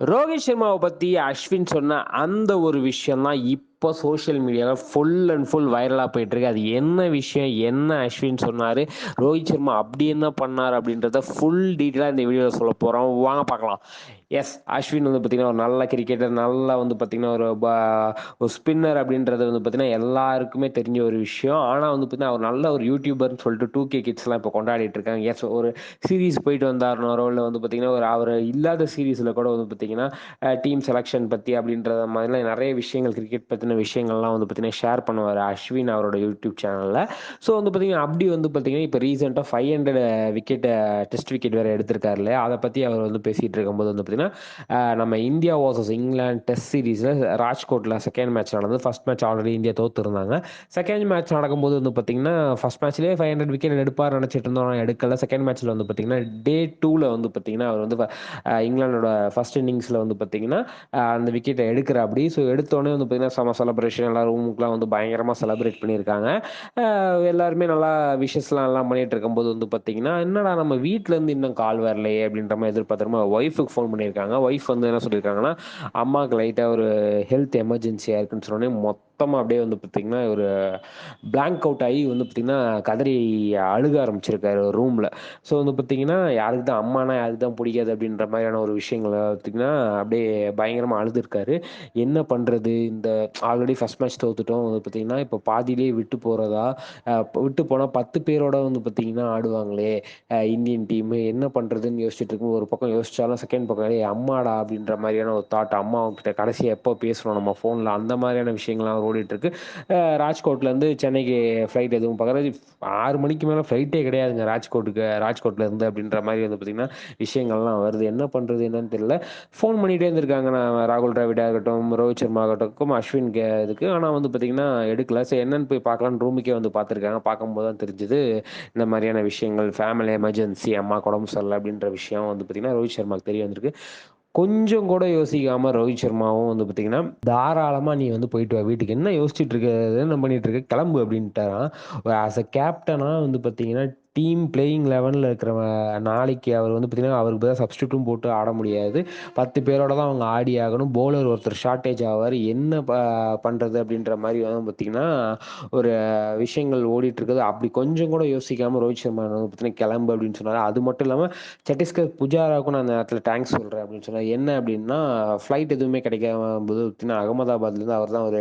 ரோஹித் சர்மாவை பற்றி அஸ்வின் சொன்ன அந்த ஒரு விஷயம் தான் இப்போ சோஷியல் மீடியாவில் ஃபுல் அண்ட் ஃபுல் வைரலாக போயிட்டுருக்கு. அது என்ன விஷயம்? என்ன அஸ்வின் சொன்னார்? ரோஹித் சர்மா அப்படி என்ன பண்ணார் அப்படின்றத ஃபுல் டீட்டெயிலாக இந்த வீடியோவில் சொல்ல போகிறோம் வாங்க பார்க்கலாம். எஸ் அஸ்வின் வந்து பார்த்திங்கன்னா ஒரு நல்ல கிரிக்கெட்டர் நல்லா வந்து பார்த்திங்கன்னா ஒரு ப- ஒரு ஸ்பின்னர் அப்படின்றது வந்து பார்த்திங்கன்னா எல்லாருக்குமே தெரிஞ்ச ஒரு விஷயம். ஆனால் வந்து பார்த்திங்கன்னா அவர் நல்ல ஒரு யூடியூபர்னு சொல்லிட்டு டூ கே கிட்ஸ்லாம் இப்போ கொண்டாடிட்டு இருக்காங்க. எஸ் ஒரு சீரீஸ் போயிட்டு வந்தாருனாரோ இல்லை வந்து பார்த்திங்கன்னா ஒரு அவர் இல்லாத சீரீஸில் கூட வந்து பார்த்திங்கன்னா டீம் செலெக்ஷன் பற்றி அப்படின்றத மாதிரிலாம் நிறைய விஷயங்கள் கிரிக்கெட் பற்றின விஷயங்கள்லாம் வந்து பார்த்திங்கன்னா ஷேர் பண்ணுவார் அஸ்வின் அவரோட யூடியூப் சேனலில் ஸோ வந்து பார்த்திங்கன்னா அப்படி வந்து பார்த்திங்கன்னா இப்போ ரீசெண்டாக five hundred wicket test wicket வேறு எடுத்திருக்காரு இல்லையா? அதை பற்றி அவர் வந்து பேசிகிட்டு இருக்கும்போது வந்து பார்த்திங்கன்னா நம்ம இந்தியா வர்சஸ் இங்கிலாந்து டெஸ்ட் சீரீஸில் ராஜ்கோட்டில் செகண்ட் மேட்ச் நடந்தது. ஃபர்ஸ்ட் மேட்ச் ஆல்ரெடி இந்தியா தோத்துருந்தாங்க. செகண்ட் மேட்ச் நடக்கும்போது வந்து பார்த்திங்கன்னா ஃபர்ஸ்ட் மேட்ச்லேயே ஃபைவ் ஹண்ட்ரட் விக்கெட் எடுப்பார் நினச்சிட்டு இருந்தோம். ஆனால் எடுக்கல. செகண்ட் மேட்ச்சில் வந்து பார்த்திங்கன்னா டே டூவில் வந்து பார்த்திங்கன்னா அவர் வந்து இங்கிலாண்டோட இங்கிலாந்தோட ஃபர்ஸ்ட் இன்னிங்ஸில் வந்து பார்த்திங்கன்னா அந்த விக்கெட்டை எடுக்கிற அப்படி ஸோ எடுத்தோடனே வந்து பார்த்திங்கன்னா செம செலப்ரேஷன் எல்லாம் ரூமுக்குலாம் வந்து பயங்கரமாக செலப்ரேட் பண்ணியிருக்காங்க. எல்லாருமே நல்லா விஷஸ்லாம் எல்லாம் பண்ணிட்டு இருக்கும்போது வந்து பார்த்தீங்கன்னா என்னடா நம்ம வீட்டிலேருந்து இன்னும் கால் வரலையே அப்படின்ற மாதிரி எதிர்பார்த்துருமா ஒய்ஃபுக்கு ஃபோன் பண்ணியிருக்காங்க. ஒய்ஃப் வந்து என்ன சொல்லியிருக்காங்கன்னா அம்மாவுக்கு லைட்டாக ஒரு ஹெல்த் எமர்ஜென்சியாக இருக்குன்னு சொன்னோடனே மொத்தமாக அப்படியே வந்து பார்த்திங்கன்னா ஒரு பிளாங்க் அவுட் ஆகி வந்து பார்த்திங்கன்னா கதறி அழுக ஆரம்பிச்சிருக்காரு ரூமில் ஸோ வந்து பார்த்திங்கன்னா யாருக்கு தான் அம்மானா யாருக்கு தான் பிடிக்காது அப்படின்ற மாதிரியான ஒரு விஷயங்களை பார்த்திங்கன்னா அப்படியே பயங்கரமாக அழுதுருக்காரு. என்ன பண்ணுறது இந்த ஆல்ரெடி ஃபஸ்ட் மேட்ச் தோத்துட்டோம். வந்து பார்த்திங்கன்னா இப்போ பாதியிலே விட்டு போகிறதா விட்டு போனால் பத்து பேரோட வந்து பார்த்திங்கன்னா ஆடுவாங்களே இந்தியன் டீமு என்ன பண்ணுறதுன்னு யோசிச்சுட்டு இருக்கும் ஒரு பக்கம் யோசிச்சாலும் செகண்ட் பக்கம் அம்மாடா அப்படின்ற மாதிரியான ஒரு தாட் அம்மா கிட்ட கடைசியாக எப்போ பேசுகிறோம் நம்ம ஃபோனில் அந்த மாதிரியான விஷயங்கள்லாம் ஓடிட்டு இருக்கு ராஜ்கோட்ல ராஜ்கோட்லேருந்து சென்னைக்கு ஃப்ளைட் எதுவும் பார்க்குறது ஆறு மணிக்கு மேலே ஃப்ளைட்டே கிடையாதுங்க ராஜ்கோட்டுக்கு ராஜ்கோட்ல இருந்து அப்படின்ற மாதிரி வந்து பார்த்திங்கன்னா விஷயங்கள்லாம் வருது. என்ன பண்ணுறது என்னன்னு தெரியல. ஃபோன் பண்ணிகிட்டே இருந்திருக்காங்க. நான் ராகுல் டிராவிடாக இருக்கட்டும் ரோஹித் சர்மா ஆகட்டும் அஸ்வின் கே இதுக்கு. ஆனால் வந்து பார்த்திங்கன்னா எடுக்கல. சரி என்னன்னு போய் பார்க்கலான்னு ரூமுக்கே வந்து பார்த்துருக்காங்க. பார்க்கும்போது தான் தெரிஞ்சுது இந்த மாதிரியான விஷயங்கள் ஃபேமிலி எமர்ஜென்சி அம்மா உடம்பு சரியில்லை அப்படின்ற விஷயம் வந்து பார்த்திங்கன்னா ரோஹித் சர்மாக்கு தெரிய வந்திருக்கு. கொஞ்சம் கூட யோசிக்காம ரோஹித் சர்மாவும் வந்து பார்த்தீங்கன்னா தாராளமாக நீ வந்து போயிட்டு வா வீட்டுக்கு. என்ன யோசிச்சுட்டு இருக்க என்ன பண்ணிட்டு இருக்க கிளம்பு அப்படின்ட்டாராம். ஆஸ் அ கேப்டனாக வந்து பார்த்தீங்கன்னா டீம் பிளேயிங் லெவனில் இருக்கிற நாளைக்கு அவர் வந்து பார்த்தீங்கன்னா அவருக்கு பதிலாக சப்ஸ்டியூட்டும் போட்டு ஆட முடியாது. பத்து பேரோட தான் அவங்க ஆடி ஆகணும். போலர் ஒருத்தர் ஷார்ட்டேஜ் ஆவார். என்ன ப பண்ணுறது அப்படின்ற மாதிரி வந்து பார்த்தீங்கன்னா ஒரு விஷயங்கள் ஓடிட்டு இருக்குது. அப்படி கொஞ்சம் கூட யோசிக்காமல் ரோஹித் சர்மா வந்து பார்த்தீங்கன்னா கிளம்பு அப்படின்னு சொன்னார். அது மட்டும் இல்லாமல் சட்டீஸ்கர் புஜாராவுக்கும் நான் அந்த நேரத்தில் தேங்க்ஸ் சொல்கிறேன் அப்படின்னு சொன்னார். என்ன அப்படின்னா ஃப்ளைட் எதுவுமே கிடைக்காம போது பார்த்தீங்கன்னா அகமதாபாத்லேருந்து அவர் தான் ஒரு